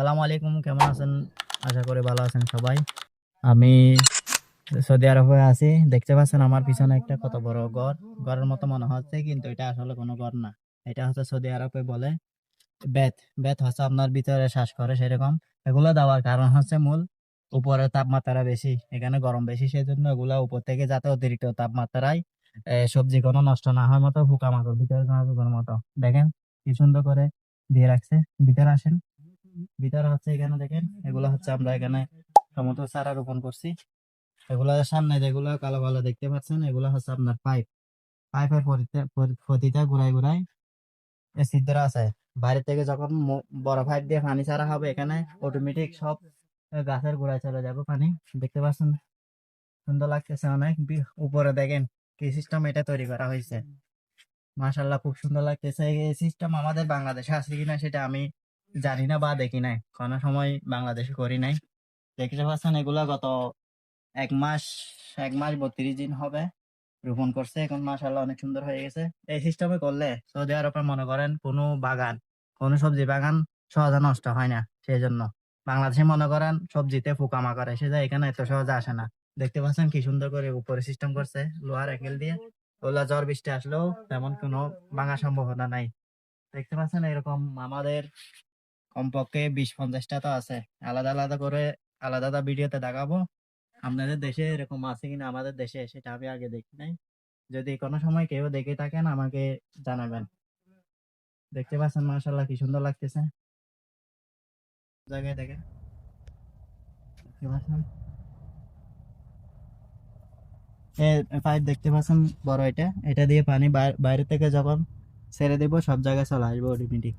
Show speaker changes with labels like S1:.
S1: সালামু আলাইকুম, কেমন আছেন? আশা করি ভালো আছেন সবাই। আমি সৌদি আরবে আছি। দেখতে পাচ্ছেন আমার পিছনে একটা কত বড় ঘর। ঘরের মতো মনে হচ্ছে, কিন্তু এটা আসলে কোনো ঘর না। এটা হচ্ছে সৌদি আরবে বলে বেত। বেত হচ্ছে আপনার ভিতরে শ্বাস করে সেরকম। এগুলো দেওয়ার কারণ হচ্ছে মূল, উপরে তাপমাত্রা বেশি। এখানে গরম বেশি সেই জন্য এগুলা উপর থেকে যাতে অতিরিক্ত তাপমাত্রায় সবজি কোনো নষ্ট না হয় মতো পোকামাকড়, ভিতরে মতো। দেখেন, কি সুন্দর করে দিয়ে রাখছে। ভিতরে আসেন। ভিতরে হচ্ছে এখানে দেখেন, এগুলো হচ্ছে আমরা এখানে টমেটো চারা রোপণ করছি। এগুলো সামনে যেগুলো কালো কালো দেখতে পাচ্ছেন, এগুলো হচ্ছে আপনার পাইপ। পাইপের প্রতিটা গুড়াই এসিড ধরা আছে। বাইরে থেকে যখন বড় পাইপ দিয়ে পানি ছাড়া হবে এখানে অটোমেটিক সব গাছের গোড়ায় চলে যাবে পানি। দেখতে পাচ্ছেন? সুন্দর লাগতেছে অনেক। উপরে দেখেন কি সিস্টেম এটা তৈরি করা হয়েছে। মাশাল্লাহ খুব সুন্দর লাগতেছে। এই সিস্টেম আমাদের বাংলাদেশে আছে কিনা সেটা আমি জানি না বা দেখি নাই। কোনো সময় বাংলাদেশে করি নাই। দেখতে পাচ্ছেন এগুলা গত এক মাস এক মাস বত্রিশ দিন হবে রোপণ করছে। এখন মাশাল্লাহ অনেক সুন্দর হয়ে গেছে। এই সিস্টেমে করলে সৌদি আরবে মনে করেন কোনো বাগান, কোনো সবজি বাগান সহজে নষ্ট হয় না। সেই জন্য বাংলাদেশে মনে করেন সবজিতে পোকামাকড় এসে যায় এখানে এত সহজে আসে না। দেখতে পাচ্ছেন কি সুন্দর করে উপরে সিস্টেম করছে, লোহার একেল দিয়ে। ওলা জ্বর বৃষ্টি আসলেও তেমন কোনো ভাঙার সম্ভাবনা নাই। দেখতে পাচ্ছেন এরকম আমাদের কমপক্ষে বিশ পঞ্চাশটা তো আছে। আলাদা আলাদা করে আলাদা আলাদা ভিডিওতে দেখাবো। আপনাদের দেশে এরকম আছে কিনা? আমাদের দেশে সেটা আমি আগে দেখি নাই। যদি কোনো সময় কেউ দেখে থাকেন, আমাকে জানাবেন। দেখতে পাচ্ছেন মাশাল্লাহ কি সুন্দর লাগতেছে। জায়গায় দেখেন। পাইপ দেখতে পাচ্ছেন, বড় এটা। এটা দিয়ে পানি বাইরে থেকে যখন ছেড়ে দেবো, সব জায়গায় চলে আসবে অটোমেটিক